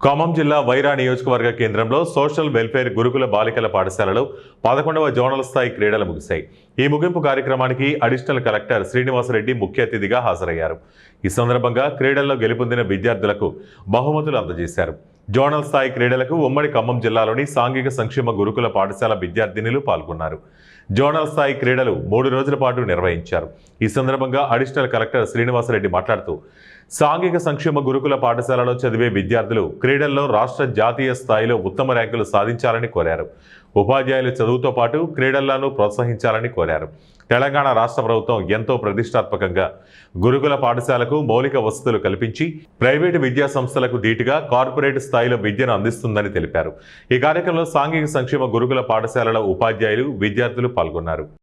ఖమ్మం జిల్లా వైరా నియోజకవర్గ కేంద్రంలో సోషల్ వెల్ఫేర్ గురుకుల బాలికల పాఠశాలలో పదకొండవ జోనల్ స్థాయి క్రీడలు ముగిశాయి. ఈ ముగింపు కార్యక్రమానికి అడిషనల్ కలెక్టర్ శ్రీనివాసరెడ్డి ముఖ్య అతిథిగా హాజరయ్యారు. ఈ సందర్భంగా క్రీడల్లో గెలుపొందిన విద్యార్థులకు బహుమతులు అందజేశారు. జోనల్ స్థాయి క్రీడలకు ఉమ్మడి ఖమ్మం జిల్లాలోని సాంఘిక సంక్షేమ గురుకుల పాఠశాల విద్యార్థినులు పాల్గొన్నారు. జోనల్ స్థాయి క్రీడలు మూడు రోజుల పాటు నిర్వహించారు. ఈ సందర్భంగా అడిషనల్ కలెక్టర్ శ్రీనివాసరెడ్డి మాట్లాడుతూ సాంఘిక సంక్షేమ గురుకుల పాఠశాలలో చదివే విద్యార్థులు క్రీడల్లో రాష్ట్ర జాతీయ స్థాయిలో ఉత్తమ ర్యాంకులు సాధించాలని కోరారు. ఉపాధ్యాయులు చదువుతో పాటు క్రీడల్లోనూ ప్రోత్సహించాలని కోరారు. తెలంగాణ రాష్ట్ర ప్రభుత్వం ఎంతో ప్రతిష్టాత్మకంగా గురుకుల పాఠశాలకు మౌలిక వసతులు కల్పించి ప్రైవేటు విద్యా సంస్థలకు ధీటుగా కార్పొరేట్ స్థాయిలో విద్యను అందిస్తుందని తెలిపారు. ఈ కార్యక్రమంలో సాంఘిక సంక్షేమ గురుకుల పాఠశాలల ఉపాధ్యాయులు విద్యార్థులు పాల్గొన్నారు.